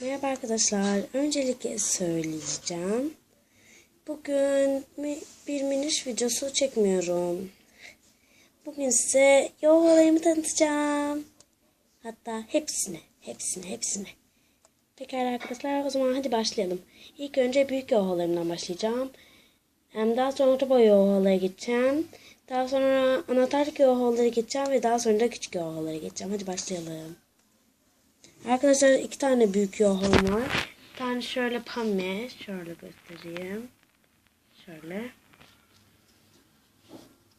Merhaba arkadaşlar. Öncelikle söyleyeceğim. Bugün bir miniş videosu çekmiyorum. Bugün size yol olayımı tanıtacağım. Hatta hepsine, hepsine, hepsine. Pekala arkadaşlar o zaman hadi başlayalım. İlk önce büyük yol olayımdan başlayacağım. Hem daha sonra boy yol olaya geçeceğim. Daha sonra anahtarlık yol olayı geçeceğim ve daha sonra da küçük yol olayı geçeceğim. Hadi başlayalım. Arkadaşlar iki tane büyük yoğun var. Bir tane şöyle pembe. Şöyle göstereyim. Şöyle.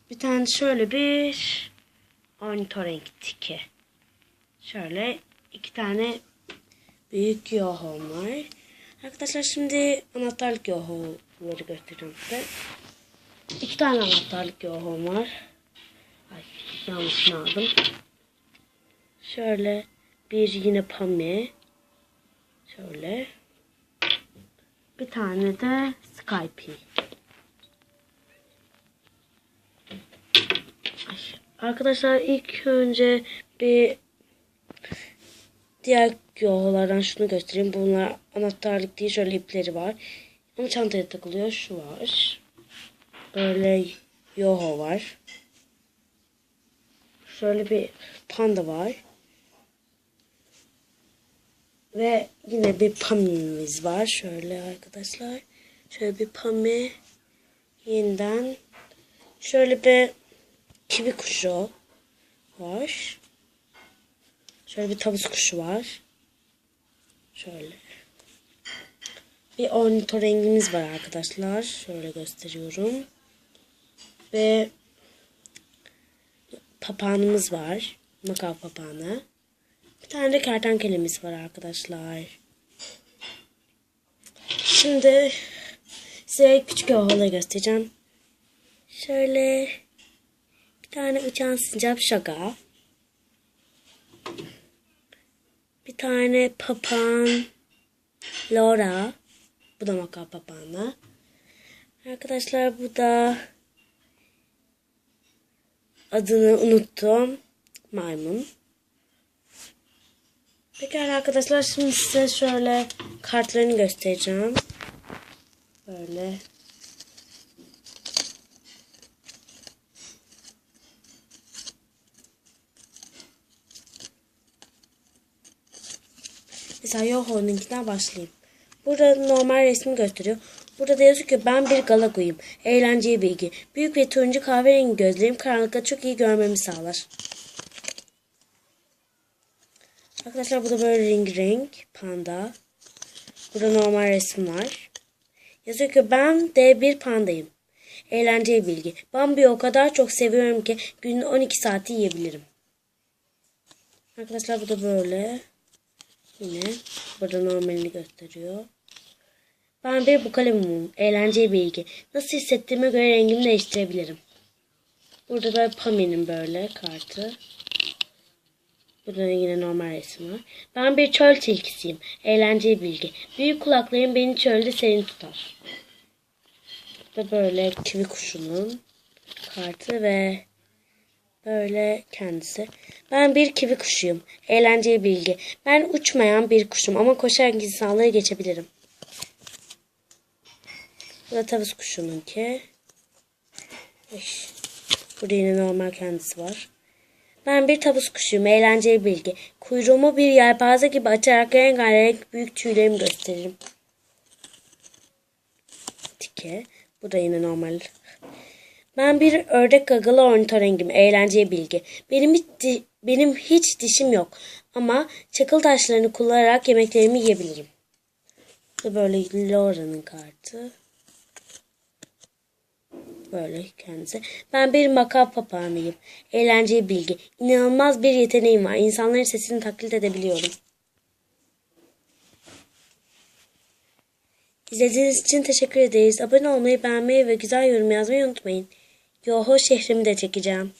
Bir tane şöyle bir ornitorenk tiki. Şöyle iki tane büyük yoğun var. Arkadaşlar şimdi anahtarlık yoğunları göstereceğim size. İki tane anahtarlık yoğun var. Ay yanlışını aldım. Şöyle bir yine pame. Şöyle. Bir tane de Skype. Arkadaşlar ilk önce bir diğer yoğulardan şunu göstereyim. Bunlar anahtarlık değil şöyle ipleri var. Ama çantaya takılıyor. Şu var. Böyle yoho var. Şöyle bir panda var. Ve yine bir pamimiz var. Şöyle arkadaşlar. Şöyle bir pami. Yeniden. Şöyle bir kivi kuşu var. Şöyle bir tavus kuşu var. Şöyle. Bir ornitorengimiz var arkadaşlar. Şöyle gösteriyorum. Ve papağanımız var. Makav papağanı. Bir tane de kertenkelemiz var arkadaşlar. Şimdi size küçük ovaları göstereceğim. Şöyle bir tane uçan sincap şaka. Bir tane papağan Laura. Bu da maka papağanı. Arkadaşlar bu da adını unuttum. Maymun. Pekala arkadaşlar şimdi size şöyle kartlarını göstereceğim. Böyle. Mesela Yoho'nunkinden başlayayım. Burada normal resmi gösteriyor. Burada da yazıyor ki ben bir galaguyum. Eğlenceli bilgi. Büyük ve turuncu kahverengi gözlerim karanlıkta çok iyi görmemi sağlar. Arkadaşlar burada böyle ring ring panda. Burada normal resim var. Yazıyor ki ben de bir pandayım. Eğlenceli bilgi. Bambi'yi o kadar çok seviyorum ki günün 12 saati yiyebilirim. Arkadaşlar bu da böyle. Yine burada normalini gösteriyor. Ben bir bu kalemim. Eğlenceli bilgi. Nasıl hissettiğime göre rengimi değiştirebilirim. Burada da Pami'nin böyle kartı. Burada yine normal resim var. Ben bir çöl tilkisiyim. Eğlenceli bilgi. Büyük kulaklarım beni çölde serin tutar. Burada böyle kivi kuşunun kartı ve böyle kendisi. Ben bir kivi kuşuyum. Eğlenceli bilgi. Ben uçmayan bir kuşum ama koşarak insanları geçebilirim. Bu da tavus kuşununki. Burada yine normal kendisi var. Ben bir tavus kuşuyum. Eğlenceli bilgi. Kuyruğumu bir yelpaze gibi açarak rengarenk büyük tüylerimi gösteririm. Tike. Bu da yine normal. Ben bir ördek gagalı ornitorengim. Eğlenceli bilgi. Benim hiç, di- benim hiç dişim yok. Ama çakıl taşlarını kullanarak yemeklerimi yiyebilirim. Böyle Laura'nın kartı. Böyle kendisi. Ben bir makav papağanıyım. Eğlenceli bilgi. İnanılmaz bir yeteneğim var. İnsanların sesini taklit edebiliyorum. İzlediğiniz için teşekkür ederiz. Abone olmayı, beğenmeyi ve güzel yorum yazmayı unutmayın. Yoho şehrimi de çekeceğim.